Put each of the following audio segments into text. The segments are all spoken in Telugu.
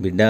బిడ్డ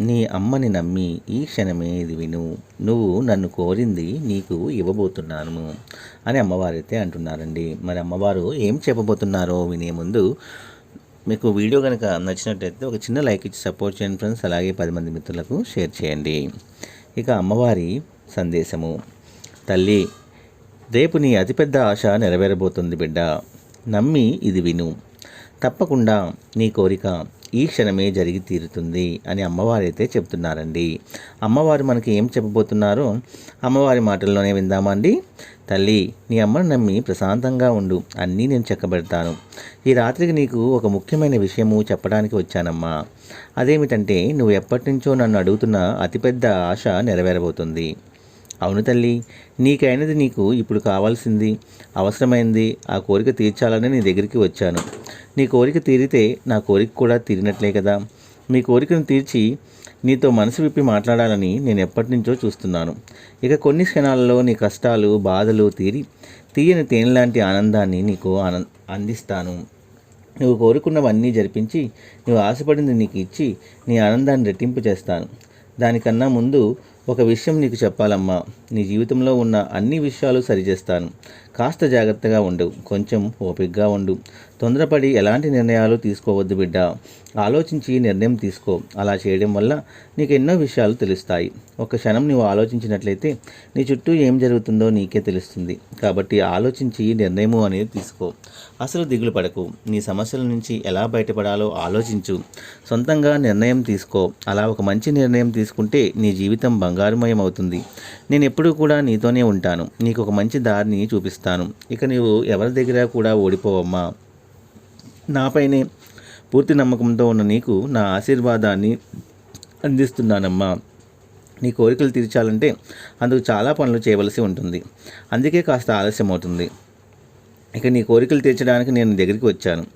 నీ అమ్మని నమ్మి ఈ క్షణమే ఇది విను. నువ్వు నన్ను కోరింది నీకు ఇవ్వబోతున్నాను అని అమ్మవారైతే అంటున్నారండి. మరి అమ్మవారు ఏం చెప్పబోతున్నారో వినే ముందు మీకు వీడియో కనుక నచ్చినట్టయితే ఒక చిన్న లైక్ ఇచ్చి సపోర్ట్ చేయండి ఫ్రెండ్స్. అలాగే పది మంది మిత్రులకు షేర్ చేయండి. ఇక అమ్మవారి సందేశము. తల్లి రేపు నీ అతిపెద్ద ఆశ నెరవేరబోతుంది బిడ్డ. నమ్మి ఇది విను. తప్పకుండా నీ కోరిక ఈ క్షణమే జరిగి తీరుతుంది అని అమ్మవారైతే చెప్తున్నారండి. అమ్మవారు మనకి ఏం చెప్పబోతున్నారో అమ్మవారి మాటల్లోనే విందామండి తల్లి నీ అమ్మను నమ్మి ప్రశాంతంగా ఉండు. అన్నీ నేను చెక్కబెడతాను. ఈ రాత్రికి నీకు ఒక ముఖ్యమైన విషయము చెప్పడానికి వచ్చానమ్మా. అదేమిటంటే నువ్వు ఎప్పటి నుంచో నన్ను అడుగుతున్న అతిపెద్ద ఆశ నెరవేరబోతుంది. అవును తల్లి నీకైనది నీకు ఇప్పుడు కావాల్సింది అవసరమైంది ఆ కోరిక తీర్చాలని నీ దగ్గరికి వచ్చాను. నీ కోరిక తీరితే నా కోరిక కూడా తీరినట్లే కదా. మీ కోరికను తీర్చి నీతో మనసు విప్పి మాట్లాడాలని నేను ఎప్పటి నుంచో చూస్తున్నాను. ఇక కొన్ని క్షణాలలో నీ కష్టాలు బాధలు తీరి తీయని తేనెలాంటి ఆనందాన్ని నీకు ఆనంద అందిస్తాను. నువ్వు కోరుకున్నవన్నీ జరిపించి నువ్వు ఆశపడింది నీకు ఇచ్చి నీ ఆనందాన్ని రెట్టింపు చేస్తాను. దానికన్నా ముందు ఒక విషయం నీకు చెప్పాలమ్మా. నీ జీవితంలో ఉన్న అన్ని విషయాలు సరిచేస్తాను. కాస్త జాగ్రత్తగా ఉండు. కొంచెం ఓపికగా ఉండు. తొందరపడి ఎలాంటి నిర్ణయాలు తీసుకోవద్దు బిడ్డ. ఆలోచించి నిర్ణయం తీసుకో. అలా చేయడం వల్ల నీకు ఎన్నో విషయాలు తెలుస్తాయి. ఒక క్షణం నువ్వు ఆలోచించినట్లయితే నీ చుట్టూ ఏం జరుగుతుందో నీకే తెలుస్తుంది. కాబట్టి ఆలోచించి నిర్ణయము అనేది తీసుకో. అసలు దిగులు పడకు. నీ సమస్యల నుంచి ఎలా బయటపడాలో ఆలోచించు. సొంతంగా నిర్ణయం తీసుకో. అలా ఒక మంచి నిర్ణయం తీసుకుంటే నీ జీవితం బంగారుమయం అవుతుంది నేను ఎప్పుడూ కూడా నీతోనే ఉంటాను. నీకు ఒక మంచి దారిని చూపిస్తాను. ఇక నీవు ఎవరి దగ్గర కూడా ఓడిపోవమ్మా. నాపైనే పూర్తి నమ్మకంతో ఉన్న నీకు నా ఆశీర్వాదాన్ని అందిస్తున్నానమ్మా. నీ కోరికలు తీర్చాలంటే అందుకు చాలా పనులు చేయవలసి ఉంటుంది. అందుకే కాస్త ఆలస్యం అవుతుంది ఇక నీ కోరికలు తీర్చడానికి నేను దగ్గరికి వచ్చాను.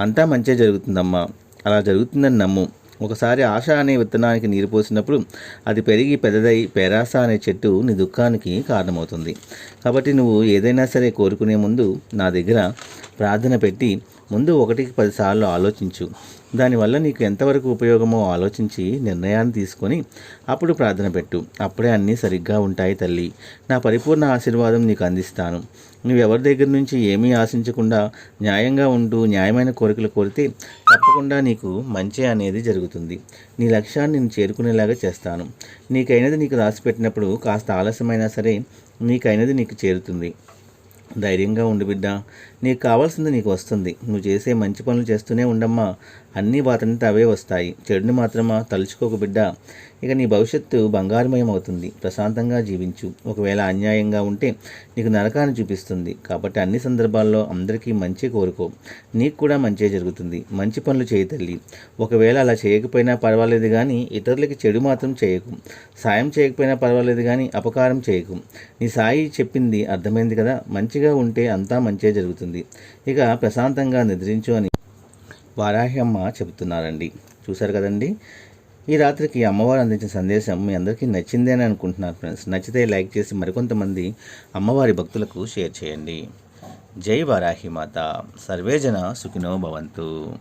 అంతా మంచిగా జరుగుతుందమ్మా. అలా జరుగుతుందని నమ్ము. ఒకసారి ఆశ అనే విత్తనానికి నీరు పోసినప్పుడు అది పెరిగి పెద్దదై పేరాస అనే చెట్టు నీ దుఃఖానికి కారణమవుతుంది. కాబట్టి నువ్వు ఏదైనా సరే కోరుకునే ముందు నా దగ్గర ప్రార్థన పెట్టి ముందు ఒకటికి పదిసార్లు ఆలోచించు. దానివల్ల నీకు ఎంతవరకు ఉపయోగమో ఆలోచించి నిర్ణయాన్ని తీసుకొని అప్పుడు ప్రార్థన పెట్టు. అప్పుడే అన్నీ సరిగ్గా ఉంటాయి తల్లి. నా పరిపూర్ణ ఆశీర్వాదం నీకు అందిస్తాను. నువ్వు ఎవరి దగ్గర నుంచి ఏమీ ఆశించకుండా న్యాయంగా ఉంటూ న్యాయమైన కోరికలు కోరితే తప్పకుండా నీకు మంచి అనేది జరుగుతుంది. నీ లక్ష్యాన్ని నేను చేరుకునేలాగా చేస్తాను. నీకైనది నీకు రాసిపెట్టినప్పుడు కాస్త ఆలస్యమైనా సరే నీకైనది నీకు చేరుతుంది. ధైర్యంగా ఉండు బిడ్డ. నీకు కావాల్సింది నీకు వస్తుంది. నువ్వు చేసే మంచి పనులు చేస్తూనే ఉండమ్మా. అన్నీ వాటంతా అవే వస్తాయి. చెడుని మాత్రమా తలుచుకోకు బిడ్డ. ఇక నీ భవిష్యత్తు బంగారుమయం అవుతుంది ప్రశాంతంగా జీవించు. ఒకవేళ అన్యాయంగా ఉంటే నీకు నరకాన్ని చూపిస్తుంది. కాబట్టి అన్ని సందర్భాల్లో అందరికీ మంచి కోరుకో. నీకు కూడా మంచి జరుగుతుంది. మంచి పనులు చేయి తల్లి. ఒకవేళ అలా చేయకపోయినా పర్వాలేదు కానీ ఇతరులకి చెడు మాత్రం చేయకు. సాయం చేయకపోయినా పర్వాలేదు కానీ అపకారం చేయకు. నీ సాయి చెప్పింది అర్థమైంది కదా? మంచిగా ఉంటే అంతా మంచిగా జరుగుతుంది. ఇక ప్రశాంతంగా నిద్రించు అని వారాహి అమ్మ చెబుతున్నారండి. చూశారు కదండి? ఈ రాత్రికి అమ్మవారు అందించిన సందేశం మీ అందరికీ నచ్చిందే అని అనుకుంటున్నారు ఫ్రెండ్స్ నచ్చితే లైక్ చేసి మరికొంతమంది అమ్మవారి భక్తులకు షేర్ చేయండి. జై వారాహి మాత. సర్వేజన సుఖినో భవంతు.